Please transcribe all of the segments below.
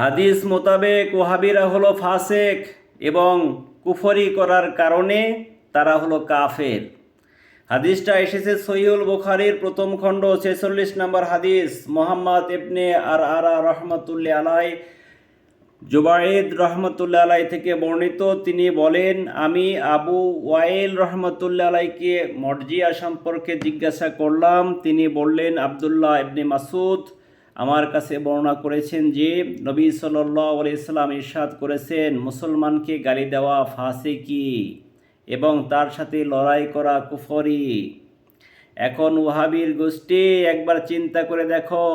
হাদিস মোতাবেক ওহাবিরা হলো ফাসেক এবং কুফরি করার কারণে তারা হলো কাফের। হাদিসটা এসেছে সৈয়ুল বুখারির প্রথম খণ্ড, ছেচল্লিশ নম্বর হাদিস। মোহাম্মদ ইবনে আর আরা রহমতুল্লাহ আলাই জুবাইদ রহমতুল্লাহ আলাই থেকে বর্ণিত। তিনি বলেন, আমি আবু ওয়াইল রহমতুল্লাহ আলাইকে মর্জিয়া সম্পর্কে জিজ্ঞাসা করলাম। তিনি বললেন, আবদুল্লাহ ইবনে মাসুদ আমার কাছে বর্ণনা করেছেন যে, নবী সাল্লাহ ইসলাম ইরশাদ করেছেন, মুসলমানকে গালি দেওয়া ফাসিকি এবং তার সাথে লড়াই করা কুফরি। এখন ওহাবির গোষ্ঠী, একবার চিন্তা করে দেখো,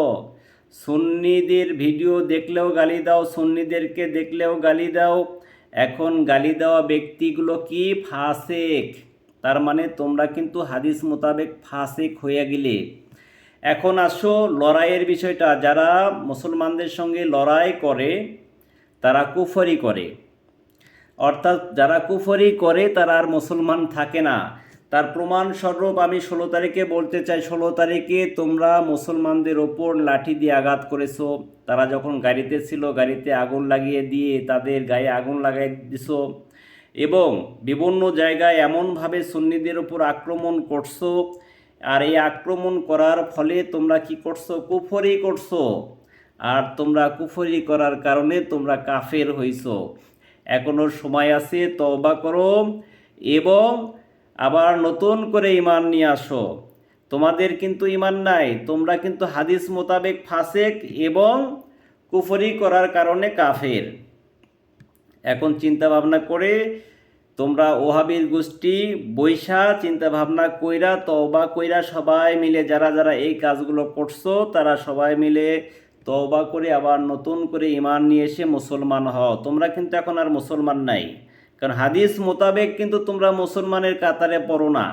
সুন্নিদের ভিডিও দেখলেও গালি দাও, সুন্নিদেরকে দেখলেও গালি দাও, এখন গালি দেওয়া ব্যক্তিগুলো কি? ফাসেক। তার মানে তোমরা কিন্তু হাদিস মোতাবেক ফাসেক হয়ে গেলে। এখন আসো লড়াইয়ের বিষয়টা। যারা মুসলমানদের সঙ্গে লড়াই করে, তারা কুফরি করে। অর্থাৎ যারা কুফরি করে, তারা আর মুসলমান থাকে না। তার প্রমাণ স্বরূপ আমি ষোলো তারিখে বলতে চাই, ষোলো তারিখে তোমরা মুসলমানদের ওপর লাঠি দিয়ে আঘাত করেছ। তারা যখন গাড়িতে ছিল, গাড়িতে আগুন লাগিয়ে দিয়ে তাদের গায়ে আগুন লাগাই দিছো এবং বিভিন্ন জায়গায় এমনভাবে সুন্নিদের ওপর আক্রমণ করছ আর এই আক্রমণ করার ফলে তোমরা কি করছ? কুফরি করছ। আর তোমরা কুফরি করার কারণে তোমরা কাফের হইছো। এখনও সময় আছে, তওবা করো এবং আবার নতুন করে ইমান নিয়ে আসো। তোমাদের কিন্তু ইমান নাই, তোমরা কিন্তু হাদিস মোতাবেক ফাসেক এবং কুফরি করার কারণে কাফের। এখন চিন্তা ভাবনা করে তোমরা ওহাবির গোষ্ঠী, বৈশা চিন্তা ভাবনা কইরা, তওবা কইরা সবাই মিলে যারা যারা এই কাজগুলো করছ, তারা সবাই মিলে তওবা করে আবার নতুন করে ইমান নিয়ে এসে মুসলমান হও। তোমরা কিন্তু এখন আর মুসলমান নাই। কারণ হাদিস মোতাবেক কিন্তু তোমরা মুসলমানের কাতারে পড়ো না।